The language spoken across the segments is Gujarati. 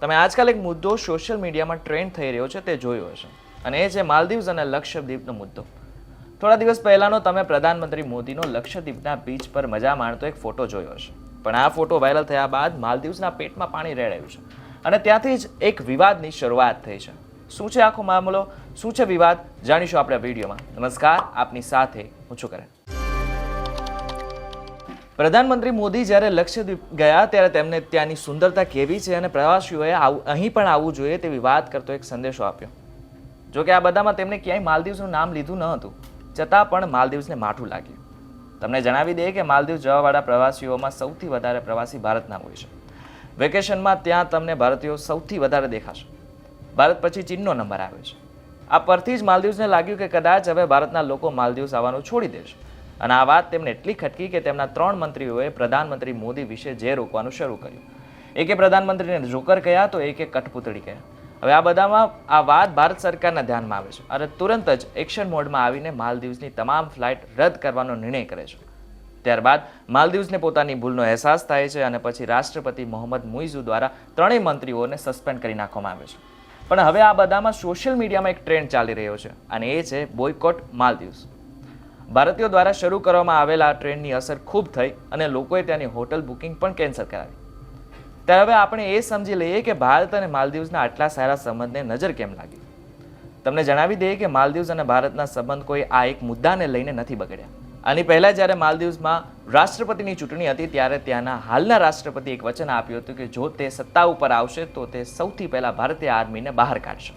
તમે આજકાલ એક મુદ્દો સોશિયલ મીડિયામાં ટ્રેન્ડ થઈ રહ્યો છે તે જોયો હશે. અને એ છે માલદીવ્સ અને લક્ષદ્વીપનો મુદ્દો. થોડા દિવસ પહેલાંનો તમે પ્રધાનમંત્રી મોદીનો લક્ષદ્વીપના બીચ પર મજા માણતો એક ફોટો જોયો હશે. પણ આ ફોટો વાયરલ થયા બાદ માલદીવ્સના પેટમાં પાણી રેડાયું છે. અને ત્યાંથી જ એક વિવાદની શરૂઆત થઈ છે. શું છે આખો મામલો? શું છે વિવાદ? જાણીશું આપણે વિડીયોમાં. નમસ્કાર, આપની સાથે હું છું કરણ. પ્રધાનમંત્રી મોદી જ્યારે લક્ષદ્વીપ ગયા ત્યારે તેમને ત્યાંની સુંદરતા કેવી છે અને પ્રવાસીઓએ અહીં પણ આવવું જોઈએ તેવી વાત કરતો એક સંદેશો આપ્યો. જોકે આ બધામાં તેમણે ક્યાંય માલદીવ્સનું નામ લીધું ન હતું, છતાં પણ માલદીવ્સને માઠું લાગ્યું. તમને જણાવી દઈએ કે માલદીવ જવાવાળા પ્રવાસીઓમાં સૌથી વધારે પ્રવાસી ભારતના હોય છે. વેકેશનમાં ત્યાં તમને ભારતીયો સૌથી વધારે દેખાશે. ભારત પછી ચીનનો નંબર આવે છે. આ પરથી જ માલદીવ્સને લાગ્યું કે કદાચ હવે ભારતના લોકો માલદીવ્સ આવવાનું છોડી દેશે. અને આ વાત તેમને એટલી ખટકી કે તેમના ત્રણ મંત્રીઓએ પ્રધાનમંત્રી મોદી વિશે જે રોકવાનું શરૂ કર્યું. એકે પ્રધાનમંત્રીને જોકર કહ્યા તો એકે કઠપૂતળી કહ્યા. હવે આ બધામાં આ વાત ભારત સરકારના ધ્યાનમાં આવે છે. અને તુરંત જ એક્શન મોડમાં આવીને માલદીવ્સની તમામ ફ્લાઇટ રદ કરવાનો નિર્ણય કરે છે. ત્યારબાદ માલદીવ્સને પોતાની ભૂલનો અહેસાસ થાય છે અને પછી રાષ્ટ્રપતિ મોહમ્મદ મુઇઝુ દ્વારા ત્રણેય મંત્રીઓને સસ્પેન્ડ કરી નાખવામાં આવે છે. પણ હવે આ બધામાં સોશિયલ મીડિયામાં એક ટ્રેન્ડ ચાલી રહ્યો છે અને એ છે બોયકોટ માલદીવ્સ. ભારતીયો દ્વારા શરૂ કરવામાં આવેલા આ ટ્રેન્ડની અસર ખૂબ થઈ અને લોકોએ ત્યાંની હોટલ બુકિંગ પણ કેન્સલ કરાવી. ત્યારે હવે આપણે એ સમજી લઈએ કે ભારત અને માલદીવ્સના આટલા સારા સંબંધને નજર કેમ લાગી? તમને જણાવી દઈએ કે માલદીવ્સ અને ભારતના સંબંધ કોઈ આ એક મુદ્દાને લઈને નથી બગડ્યા. આની પહેલાં જ્યારે માલદીવ્સમાં રાષ્ટ્રપતિની ચૂંટણી હતી, ત્યારે ત્યાંના હાલના રાષ્ટ્રપતિ એક વચન આપ્યું હતું કે જો તે સત્તા ઉપર આવશે, તો તે સૌથી પહેલાં ભારતીય આર્મીને બહાર કાઢશે.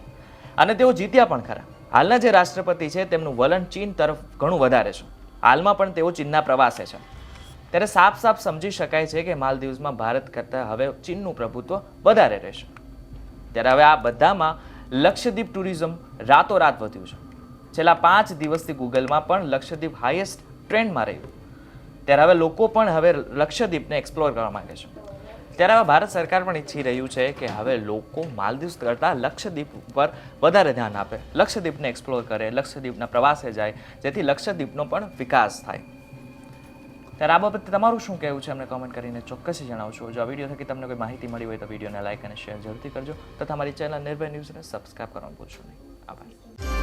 અને તેઓ જીત્યા પણ ખરા. હાલના જે રાષ્ટ્રપતિ છે, તેમનું વલણ ચીન તરફ ઘણું વધારે છે. હાલમાં પણ તેઓ ચીનના પ્રવાસે છે. ત્યારે સાફ સાફ સમજી શકાય છે કે માલદીવ્સમાં ભારત કરતાં હવે ચીનનું પ્રભુત્વ વધારે રહેશે. ત્યારે હવે આ બધામાં લક્ષદ્વીપ ટુરિઝમ રાતોરાત વધ્યું છે. છેલ્લા પાંચ દિવસથી ગૂગલમાં પણ લક્ષદ્વીપ હાઈએસ્ટ ટ્રેન્ડમાં રહ્યું. ત્યારે હવે લોકો પણ હવે લક્ષદ્વીપને એક્સપ્લોર કરવા માંગે છે. ત્યારે હવે ભારત સરકાર પણ ઈચ્છી રહ્યું છે કે હવે લોકો માલદીવ્સ કરતાં લક્ષદ્વીપ ઉપર વધારે ધ્યાન આપે. લક્ષદ્વીપને એક્સપ્લોર કરે, લક્ષદ્વીપના પ્રવાસે જાય, જેથી લક્ષદ્વીપનો પણ વિકાસ થાય. ત્યારે આ બાબતે તમારું શું કહેવું છે? અમને કમેન્ટ કરીને ચોક્કસથી જણાવશો જો આ વીડિયો થકી તમને કોઈ માહિતી મળી હોય તો વિડીયોને લાઇક અને શેર જરૂરથી કરજો. તથા અમારી ચેનલ નિર્ભય ન્યૂઝને સબસ્ક્રાઇબ કરવાનું ભૂલશો નહીં. આભાર.